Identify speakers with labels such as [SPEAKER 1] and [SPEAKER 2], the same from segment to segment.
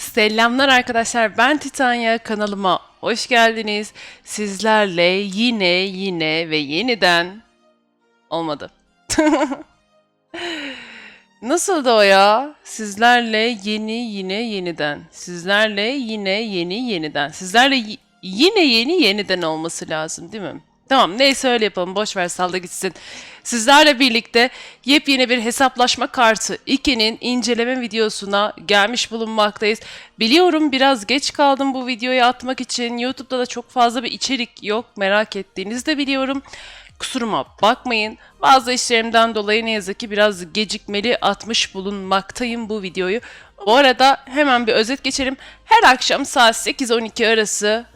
[SPEAKER 1] Selamlar arkadaşlar ben Titanya kanalıma hoş geldiniz. Sizlerle yine yine ve yeniden olmadı. Nasıldı o ya? Sizlerle yeni yine yeniden. Sizlerle yine yeni yeniden. Sizlerle yine yeni yeniden olması lazım değil mi? Tamam neyse öyle yapalım boş ver salla gitsin. Sizlerle birlikte yepyeni bir hesaplaşma kartı 2'nin inceleme videosuna gelmiş bulunmaktayız. Biliyorum biraz geç kaldım bu videoyu atmak için. YouTube'da da çok fazla bir içerik yok merak ettiğinizi de biliyorum. Kusuruma bakmayın. Bazı işlerimden dolayı ne yazık ki biraz gecikmeli atmış bulunmaktayım bu videoyu. Bu arada hemen bir özet geçelim. Her akşam saat 8-12 arası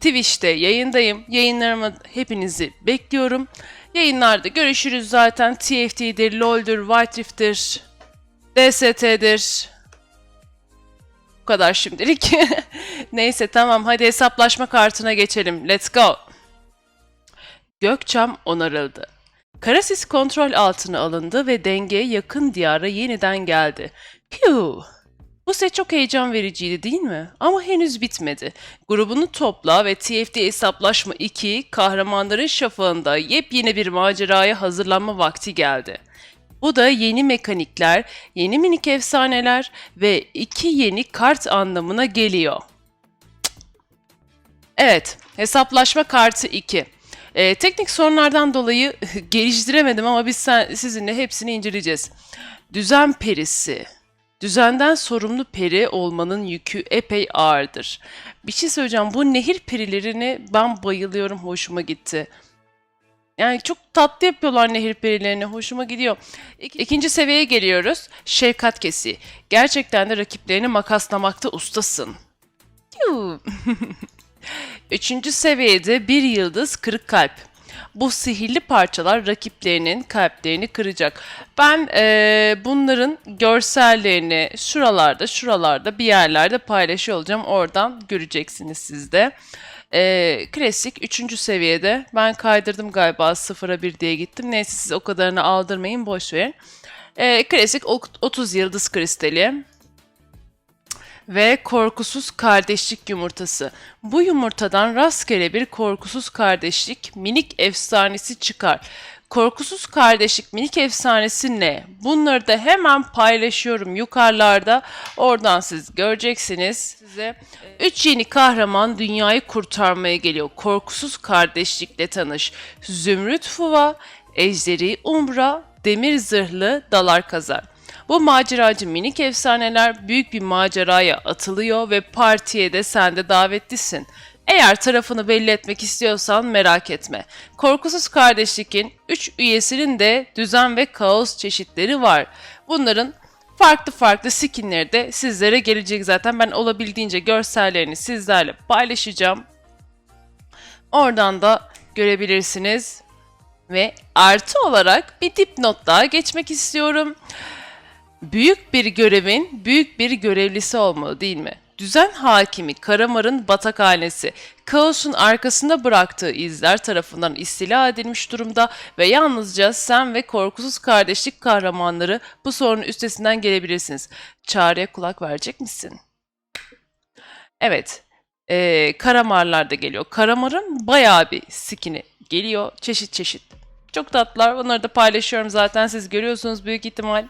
[SPEAKER 1] Twitch'te yayındayım. Yayınlarıma hepinizi bekliyorum. Yayınlarda görüşürüz zaten. TFT'dir, LoL'dur, White Rift'tir, DST'dir. Bu kadar şimdilik. Neyse tamam hadi hesaplaşma kartına geçelim. Let's go. Gökçam onarıldı. Karasis kontrol altına alındı ve denge yakın diyara yeniden geldi. Piu! Bu set çok heyecan vericiydi değil mi? Ama henüz bitmedi. Grubunu topla ve TFT hesaplaşma 2 kahramanların şafağında yepyeni bir maceraya hazırlanma vakti geldi. Bu da yeni mekanikler, yeni minik efsaneler ve iki yeni kart anlamına geliyor. Evet, hesaplaşma kartı 2. Ee, teknik sorunlardan dolayı geliştiremedim ama biz sen, sizinle hepsini inceleyeceğiz. Düzen perisi. Düzenden sorumlu peri olmanın yükü epey ağırdır. Bir şey söyleyeceğim. Bu nehir perilerini ben bayılıyorum. Hoşuma gitti. Yani çok tatlı yapıyorlar nehir perilerini. Hoşuma gidiyor. İk- İkinci seviyeye geliyoruz. Şefkat kesi. Gerçekten de rakiplerini makaslamakta ustasın. Üçüncü seviyede bir yıldız kırık kalp. Bu sihirli parçalar rakiplerinin kalplerini kıracak. Ben eee, bunların görsellerini şuralarda, şuralarda bir yerlerde paylaşıyor olacağım. Oradan göreceksiniz siz de. Eee, klasik 3. seviyede. Ben kaydırdım galiba 0'a 1 diye gittim. Neyse siz o kadarını aldırmayın, boş verin. Eee, klasik ok- 30 yıldız kristali ve korkusuz kardeşlik yumurtası. Bu yumurtadan rastgele bir korkusuz kardeşlik minik efsanesi çıkar. Korkusuz kardeşlik minik efsanesi ne? Bunları da hemen paylaşıyorum yukarılarda. Oradan siz göreceksiniz. Size 3 yeni kahraman dünyayı kurtarmaya geliyor. Korkusuz kardeşlikle tanış. Zümrüt Fuva, Ejderi Umbra, Demir Zırhlı Dalar Kazar. Bu maceracı minik efsaneler büyük bir maceraya atılıyor ve partiye de sen de davetlisin. Eğer tarafını belli etmek istiyorsan merak etme. Korkusuz Kardeşlik'in 3 üyesinin de düzen ve kaos çeşitleri var. Bunların farklı farklı skinleri de sizlere gelecek zaten. Ben olabildiğince görsellerini sizlerle paylaşacağım. Oradan da görebilirsiniz. Ve artı olarak bir dipnot daha geçmek istiyorum. Büyük bir görevin büyük bir görevlisi olmalı değil mi? Düzen hakimi Karamar'ın batakhanesi, kaosun arkasında bıraktığı izler tarafından istila edilmiş durumda ve yalnızca sen ve korkusuz kardeşlik kahramanları bu sorunun üstesinden gelebilirsiniz. Çağrıya kulak verecek misin? Evet, ee, Karamarlar da geliyor. Karamar'ın bayağı bir skini geliyor, çeşit çeşit. Çok tatlılar, onları da paylaşıyorum zaten siz görüyorsunuz büyük ihtimal.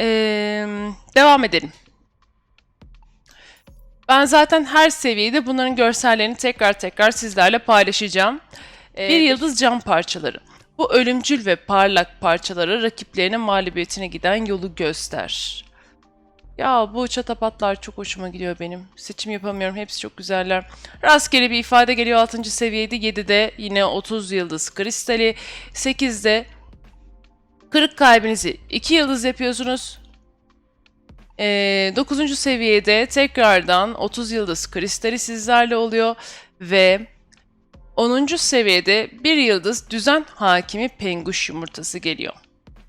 [SPEAKER 1] Ee, devam edelim. Ben zaten her seviyede bunların görsellerini tekrar tekrar sizlerle paylaşacağım. Ee, bir yıldız cam parçaları. Bu ölümcül ve parlak parçaları rakiplerinin mağlubiyetine giden yolu göster. Ya bu çatapatlar çok hoşuma gidiyor benim. Seçim yapamıyorum. Hepsi çok güzeller. Rastgele bir ifade geliyor 6. seviyede. 7'de yine 30 yıldız kristali. 8'de Kırık kalbinizi 2 yıldız yapıyorsunuz. 9. seviyede tekrardan 30 yıldız kristali sizlerle oluyor ve 10. seviyede 1 yıldız düzen hakimi penguş yumurtası geliyor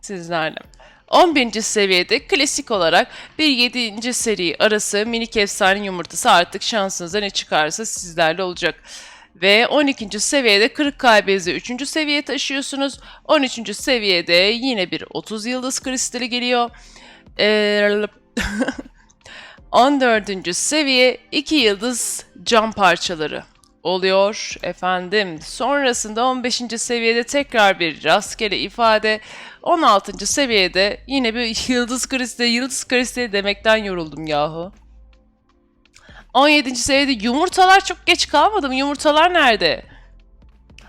[SPEAKER 1] sizlerle. 11. seviyede klasik olarak bir 7. seri arası minik efsane yumurtası artık şansınıza ne çıkarsa sizlerle olacak. Ve 12. seviyede kırık kalbinizi 3. seviyeye taşıyorsunuz. 13. seviyede yine bir 30 yıldız kristali geliyor. Ee, 14. seviye 2 yıldız cam parçaları oluyor efendim. Sonrasında 15. seviyede tekrar bir rastgele ifade. 16. seviyede yine bir yıldız kristali, yıldız kristali demekten yoruldum yahu. 17. seviyede yumurtalar çok geç kalmadım. Yumurtalar nerede?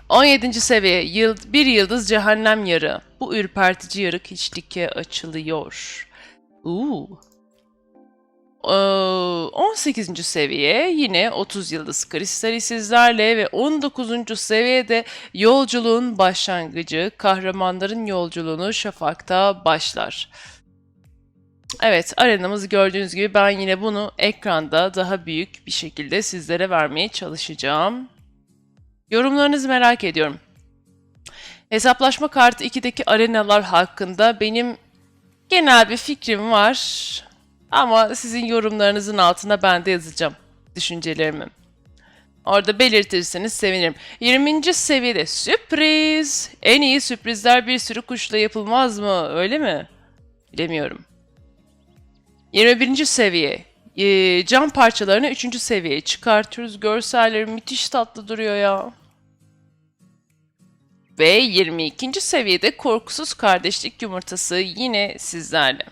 [SPEAKER 1] 17. seviye yıld bir yıldız cehennem yarı. Bu ürpertici yarık hiçlikke açılıyor. Uuu. Ee, 18. seviye yine 30 yıldız kristali sizlerle ve 19. seviyede yolculuğun başlangıcı kahramanların yolculuğunu şafakta başlar. Evet arenamız gördüğünüz gibi ben yine bunu ekranda daha büyük bir şekilde sizlere vermeye çalışacağım. Yorumlarınızı merak ediyorum. Hesaplaşma kartı 2'deki arenalar hakkında benim genel bir fikrim var. Ama sizin yorumlarınızın altına ben de yazacağım düşüncelerimi. Orada belirtirseniz sevinirim. 20. seviyede sürpriz. En iyi sürprizler bir sürü kuşla yapılmaz mı? Öyle mi? Bilemiyorum. 21. seviye. Ee, cam parçalarını 3. seviyeye çıkartıyoruz. Görselleri müthiş tatlı duruyor ya. Ve 22. seviyede korkusuz kardeşlik yumurtası yine sizlerle.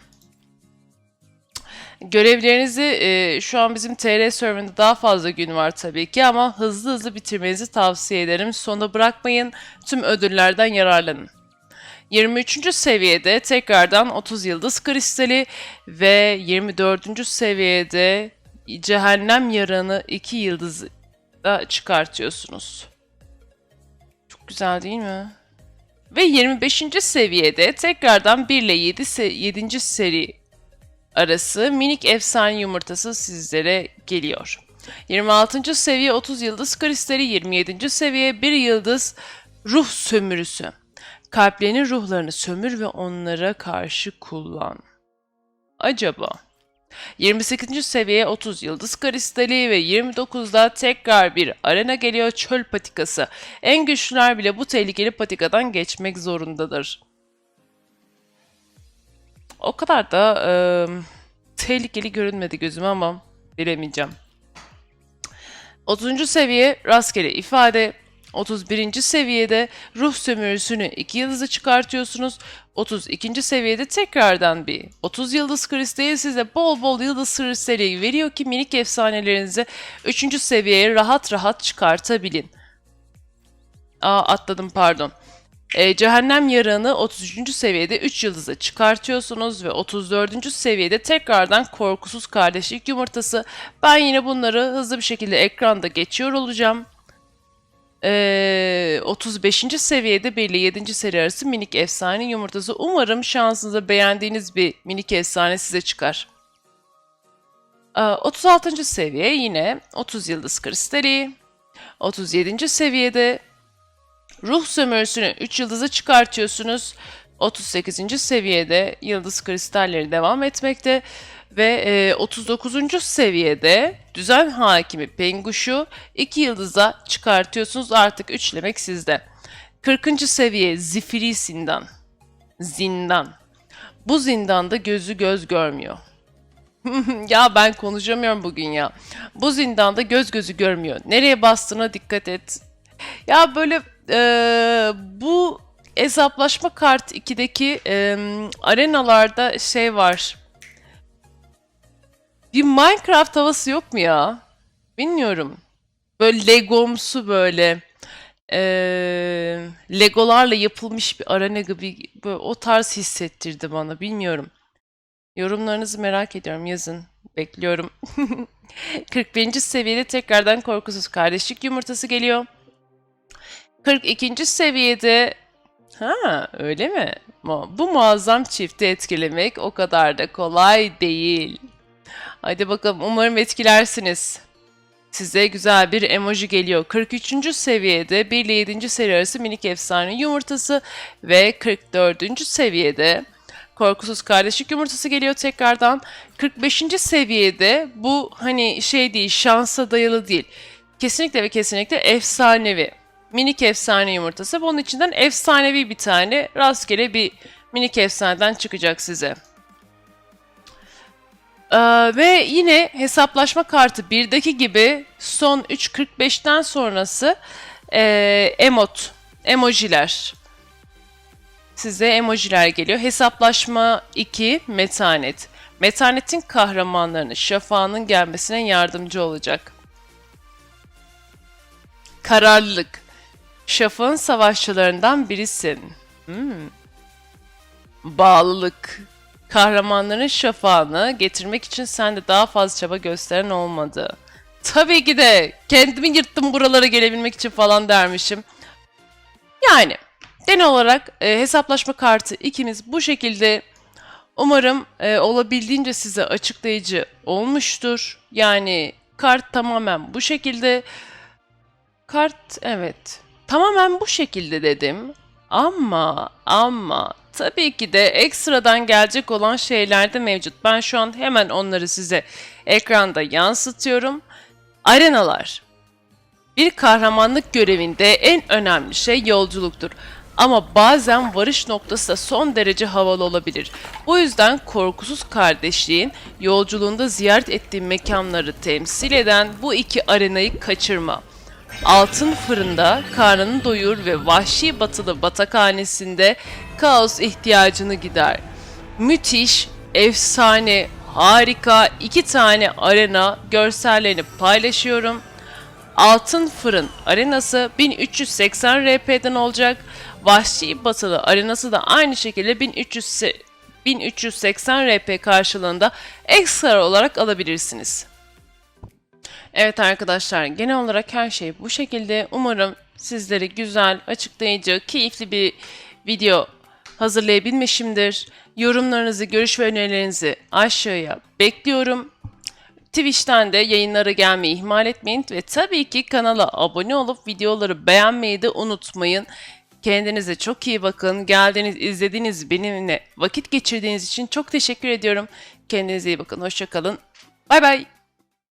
[SPEAKER 1] Görevlerinizi e, şu an bizim TR serverında daha fazla gün var tabii ki ama hızlı hızlı bitirmenizi tavsiye ederim. Sona bırakmayın. Tüm ödüllerden yararlanın. 23. seviyede tekrardan 30 yıldız kristali ve 24. seviyede cehennem yaranı 2 yıldız da çıkartıyorsunuz. Çok güzel değil mi? Ve 25. seviyede tekrardan 1 ile 7, se- 7. seri arası minik efsane yumurtası sizlere geliyor. 26. seviye 30 yıldız kristali, 27. seviye 1 yıldız ruh sömürüsü. Kalplerinin ruhlarını sömür ve onlara karşı kullan. Acaba? 28. seviye 30 yıldız kristali ve 29'da tekrar bir arena geliyor çöl patikası. En güçlüler bile bu tehlikeli patikadan geçmek zorundadır. O kadar da e, tehlikeli görünmedi gözüme ama bilemeyeceğim. 30. seviye rastgele ifade. 31. seviyede ruh sömürüsünü 2 yıldızı çıkartıyorsunuz. 32. seviyede tekrardan bir 30 yıldız kristali size bol bol yıldız kristali veriyor ki minik efsanelerinizi 3. seviyeye rahat rahat çıkartabilin. Aa atladım pardon. E, cehennem yarığını 33. seviyede 3 yıldıza çıkartıyorsunuz ve 34. seviyede tekrardan korkusuz kardeşlik yumurtası. Ben yine bunları hızlı bir şekilde ekranda geçiyor olacağım. E, 35. seviyede 1 ile 7. seri arası minik efsane yumurtası. Umarım şansınıza beğendiğiniz bir minik efsane size çıkar. E, 36. seviye yine 30 yıldız kristali. 37. seviyede Ruh sömürüsünü 3 yıldıza çıkartıyorsunuz. 38. seviyede yıldız kristalleri devam etmekte ve e, 39. seviyede düzen hakimi Penguş'u 2 yıldıza çıkartıyorsunuz. Artık üçlemek sizde. 40. seviye Zifiri Zindan. Zindan. Bu zindanda gözü göz görmüyor. ya ben konuşamıyorum bugün ya. Bu zindanda göz gözü görmüyor. Nereye bastığına dikkat et. Ya böyle e, bu hesaplaşma kart 2'deki e, arenalarda şey var. Bir Minecraft havası yok mu ya? Bilmiyorum. Böyle Legomsu böyle e, Legolarla yapılmış bir arena gibi böyle o tarz hissettirdi bana. Bilmiyorum. Yorumlarınızı merak ediyorum. Yazın. Bekliyorum. 41. seviyede tekrardan korkusuz kardeşlik yumurtası geliyor. 42. seviyede ha öyle mi? Bu muazzam çifti etkilemek o kadar da kolay değil. Hadi bakalım umarım etkilersiniz. Size güzel bir emoji geliyor. 43. seviyede 1 ile 7. seri arası minik efsane yumurtası ve 44. seviyede korkusuz kardeşlik yumurtası geliyor tekrardan. 45. seviyede bu hani şey değil şansa dayalı değil. Kesinlikle ve kesinlikle efsanevi. Minik efsane yumurtası. Bunun içinden efsanevi bir tane rastgele bir minik efsaneden çıkacak size. Ee, ve yine hesaplaşma kartı 1'deki gibi son 3.45'ten sonrası ee, emot, emojiler. Size emojiler geliyor. Hesaplaşma 2 metanet. Metanetin kahramanlarının şafağının gelmesine yardımcı olacak. Kararlılık. Şafağın savaşçılarından birisin. Hmm. Bağlılık. Kahramanların şafağını getirmek için sen de daha fazla çaba gösteren olmadı. Tabii ki de kendimi yırttım buralara gelebilmek için falan dermişim. Yani genel olarak e, hesaplaşma kartı ikimiz bu şekilde umarım e, olabildiğince size açıklayıcı olmuştur. Yani kart tamamen bu şekilde. Kart evet tamamen bu şekilde dedim. Ama ama tabii ki de ekstradan gelecek olan şeyler de mevcut. Ben şu an hemen onları size ekranda yansıtıyorum. Arenalar. Bir kahramanlık görevinde en önemli şey yolculuktur. Ama bazen varış noktası da son derece havalı olabilir. Bu yüzden korkusuz kardeşliğin yolculuğunda ziyaret ettiğin mekanları temsil eden bu iki arenayı kaçırma. Altın fırında karnını doyur ve vahşi batılı batakhanesinde kaos ihtiyacını gider. Müthiş, efsane, harika iki tane arena görsellerini paylaşıyorum. Altın Fırın arenası 1380 RP'den olacak. Vahşi Batılı arenası da aynı şekilde 1300 se- 1380 RP karşılığında ekstra olarak alabilirsiniz. Evet arkadaşlar genel olarak her şey bu şekilde. Umarım sizlere güzel, açıklayıcı, keyifli bir video hazırlayabilmişimdir. Yorumlarınızı, görüş ve önerilerinizi aşağıya bekliyorum. Twitch'ten de yayınlara gelmeyi ihmal etmeyin ve tabii ki kanala abone olup videoları beğenmeyi de unutmayın. Kendinize çok iyi bakın. Geldiğiniz, izlediğiniz, benimle vakit geçirdiğiniz için çok teşekkür ediyorum. Kendinize iyi bakın. Hoşçakalın. Bay bay.